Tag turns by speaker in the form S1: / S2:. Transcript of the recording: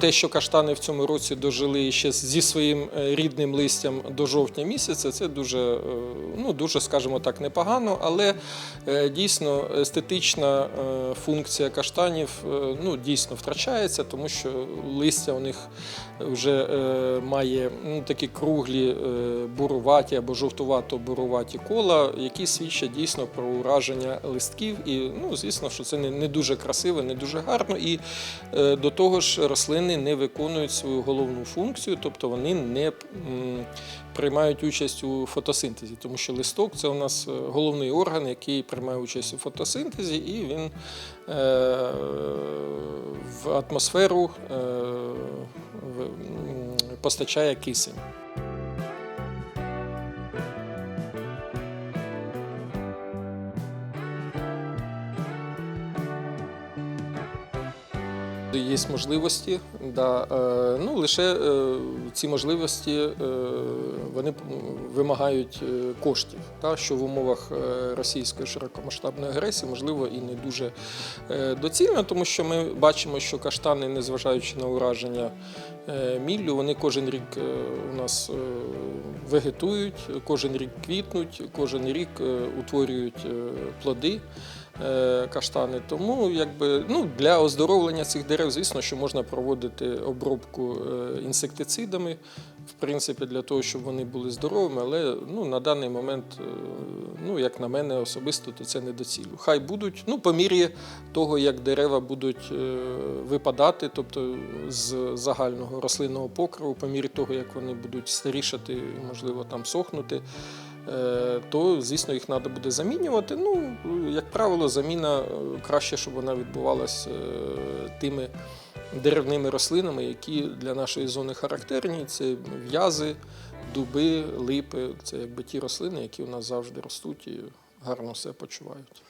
S1: Те, що каштани в цьому році дожили ще зі своїм е, рідним листям до жовтня місяця, це дуже, е, ну, дуже, скажімо так, непогано, але е, дійсно естетична функція каштанів ну, дійсно втрачається, тому що листя у них вже має ну, такі круглі буруваті або жовтувато-буруваті кола, які свідчать дійсно про ураження листків. І ну, звісно, що це не, дуже красиво, не дуже гарно. І до того ж, рослини не виконують свою головну функцію, тобто вони не приймають участь у фотосинтезі, тому що листок це у нас е, головний орган, який приймає участь у фотосинтезі, і він е, в атмосферу е, постачає кисень. Є можливості, да, е, ну лише е, ці можливості е, вони вимагають коштів, та, що в умовах російської широкомасштабної агресії можливо і не дуже доцільно, тому що ми бачимо, що каштани, незважаючи на ураження міллю, вони кожен рік у нас вегетують, кожен рік квітнуть, кожен рік утворюють плоди каштани. Тому якби, ну, для оздоровлення цих дерев, звісно, що можна проводити обробку е, інсектицидами, в принципі, для того, щоб вони були здоровими, але ну, на даний момент, е, ну, як на мене особисто, то це недоцільно. Хай будуть, ну, по мірі того, як дерева будуть е, випадати, тобто з загального рослинного покриву, по мірі того, як вони будуть старішати, і, можливо, там сохнути. Е, То, звісно, їх треба буде замінювати. Ну, як правило, заміна е, краще, щоб вона відбувалася тими деревними рослинами, які для нашої зони характерні. Це в'язи, дуби, липи. Це якби ті рослини, які у нас завжди ростуть і гарно все почувають.